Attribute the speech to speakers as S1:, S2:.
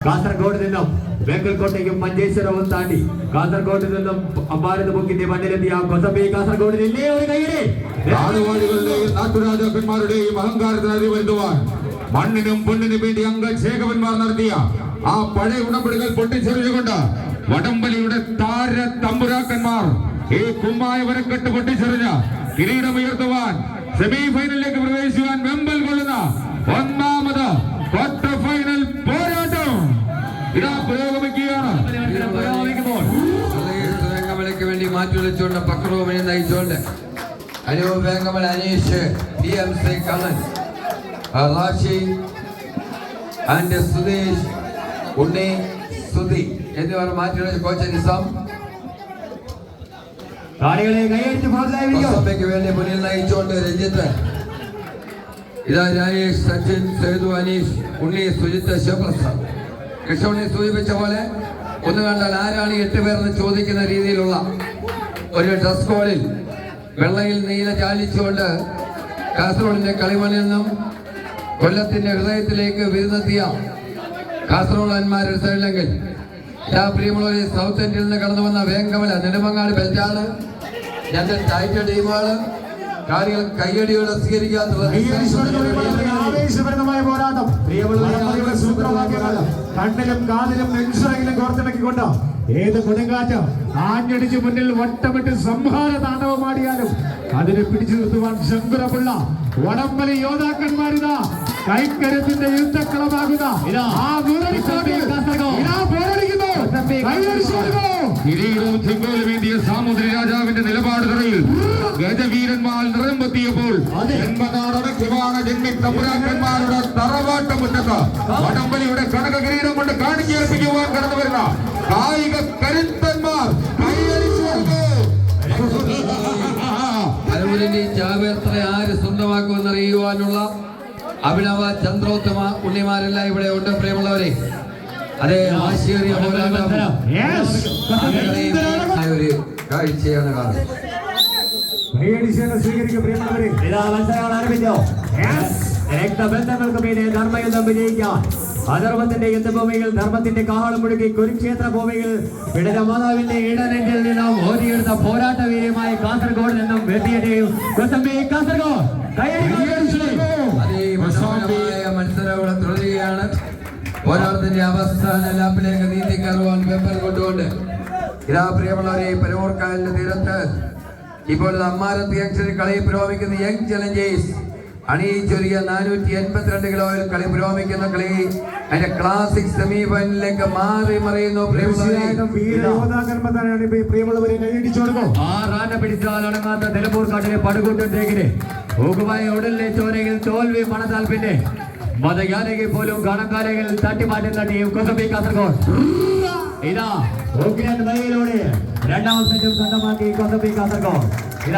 S1: കാസർഗോഡ് നിന്നും വെങ്കൽക്കോട്ടയ്ക്കും മഞ്ചേശ്വരവും താണ്ടി കാസർഗോഡ് നിന്നും അമ്പാരത് മുക്കിന്റെ മണ്ണിലെത്തിയ കൊസമ്പി കാസർഗോഡിനില്ലേ ഒരു കൈയിടെ
S2: നാടുവാഴികളുടെയും നാട്ടുരാജാക്കന്മാരുടെയും അഹങ്കാരത്തിന് അറിവരുത്തുവാൻ മണ്ണിനും പൊണ്ണിനും വേണ്ടി അംഗശേഖവന്മാർ നടത്തിയ ആ പഴയ ഉടമ്പടികൾ പൊട്ടിച്ചെറിഞ്ഞുകൊണ്ട് വടംവലിയുടെ താര തമ്പുരാക്കന്മാർ ഈ കുമ്മായ വരക്കെട്ട് പൊട്ടിച്ചെറിഞ്ഞ് കിരീടമുയർത്തുവാൻ സെമി ഫൈനലിലേക്ക് പ്രവേശിക്കുവാൻ
S3: മാറ്റി വിളിച്ചുകൊണ്ട് പക്രവുമനെ നയിച്ചുകൊണ്ട്. Anoop Vengamal Aneesh P M C Kannan Rashi and Sudheesh Unni Sudhi എന്നിവർ മാറ്റി വിളിച്ച കോച്ച് നിസാം വേണ്ടി മുന്നിൽ നയിച്ചുകൊണ്ട് രഞ്ജിത്ത്. ഇതാ രാജേഷ് സച്ചിൻ സേതു അനീഷ് ഉണ്ണി സുജിത്ത് ശിവപ്രസാദ്. കൃഷ്ണ സൂചിപ്പിച്ച പോലെ ഒന്ന് കണ്ടാൽ ആരാണ് എട്ട് പേരെന്ന് ചോദിക്കുന്ന രീതിയിലുള്ള ഒരു ഡ്രസ് കോഡിൽ വെള്ളയിൽ നീല ചാലിച്ചുകൊണ്ട് കാസർഗോഡിന്റെ കളിമണിൽ നിന്നും കൊല്ലത്തിന്റെ ഹൃദയത്തിലേക്ക് വിരുന്നെത്തിയ കാസർഗോഡന്മാരുടെ സൈഡിലെങ്കിൽ ഇതാ പ്രിയമുള്ളവരെ സൗത്ത് ഇന്ത്യയിൽ നിന്ന് കടന്നു വന്ന വേങ്കമല നെടുമങ്ങാട് ബെൽറ്റാണ് രണ്ട് ടൈറ്റ് ടീമുകൾ കാര്യങ്ങൾ കയ്യടിയോടെ സ്വീകരിക്കാത്ത
S1: പോരാട്ടം. കണ്ണിലും കാതിലും നെഞ്ചിറയിലും കോർത്തിണക്കിക്കൊണ്ട്? ഏത് കൊടുങ്കാറ്റ്? ആഞ്ഞടിച്ച് മുന്നിൽ വട്ടമിട്ട് സംഹാര താണ്ഡവമാടിയാലും അതിനെ പിടിച്ചു നിർത്തുവാൻ ശങ്കുറപ്പുള്ള വടംവലി യോദ്ധാക്കന്മാരിതാ. കൈക്കരത്തിന്റെ യുദ്ധക്കളമാകുന്ന ആ മുരളിക്കാട്ടിൽ ഇതാ പോരടിക്കുന്നു കൈയടിച്ചു കൊടുക്കുന്നു.
S2: കിരീടവും ചെങ്കോലും വേണ്ടിയ സാമുദ്രി രാജാവിന്റെ നിലപാടുകളിൽ ഗജവീരന്മാർ നിറമ്പെത്തിയപ്പോൾ ജന്മനാടടക്കിവാണ ജന്മി തമ്പുരാക്കന്മാരുടെ തറവാട്ട മുറ്റത്ത് വടംവലിയുടെ കനക കിരീടം കൊണ്ട് കാണിക്കേൽപ്പിക്കുവാൻ കടന്നു വരുന്ന കായിക കരുത്തന്മാർ.
S3: അരൂരിന്റെ ചാവേർത്തല ആര് സ്വന്തമാക്കുമെന്ന് അറിയുവാനുള്ള അഭിനവ ചന്ദ്രോത്തമ ഉണ്ണിമാരെല്ലാം ഇവിടെ ഉണ്ട് പ്രിയമുള്ളവരെ അതേ ഒരു കാഴ്ചയാണ് കാണുന്നത്.
S1: മത്സരങ്ങൾ ആരംഭിച്ചോ? രക്തബന്ധങ്ങൾക്ക് മീതെ ധർമ്മയുദ്ധം വിജയിക്കാൻ അധർമ്മത്തിന്റെ യുദ്ധഭൂമിയിൽ ധർമ്മത്തിന്റെ കാഹളം മുഴുകി കുരുക്ഷേത്ര ഭൂമിയിൽ പിടര മാതാവിന്റെ ഇടനെഞ്ചിൽ നിന്നും ഓടിയെടുത്ത പോരാട്ട വീര്യമായ കാസർഗോഡ് നിന്നും വെട്ടിയടിയും കാസർഗോഡ്. കൈയടിച്ച്
S3: പോരാട്ടത്തിന്റെ അവസാന ലാപ്പിലേക്ക് നീന്തിക്കറുവാൻ വെമ്പൽ കൊണ്ടുകൊണ്ട്. ഇതാ പ്രിയമുള്ളവരെ പരമൂർക്കാലിന്റെ തീരത്ത് ഇപ്പോൾ അമ്മാരത്തി അക്ഷരി കളി പുരോഗമിക്കുന്ന യങ് ചലഞ്ചേഴ്സ് അണിയിച്ചൊരുക്കിയ നാനൂറ്റി എൺപത്തിരണ്ട് കിലോയിൽ കളി പുരോഗമിക്കുന്ന കളി. അതിന്റെ ക്ലാസിക് സെമിഫൈനലിലേക്ക് മാറി മറിയുന്നു
S1: ആറാന പിടിച്ചാൽ അടങ്ങാത്ത നിലമ്പൂർ കാട്ടിലെ പടുകൂട്ടൻ തേക്കിനെ. ഊക്കുമായ ഉടലിലെ ചോരയിൽ തോൽവി മണത്താൽ പിന്നെ മതയാനകി പോലും കണക്കാലയിൽ തട്ടിമാറ്റുന്ന ടീം കൊസബി കാസർഗോഡ്. ഇതാ ഉഗ്രൻ രണ്ടാം സെറ്റും സ്വന്തമാക്കി കൊസബി കാസർഗോഡ്.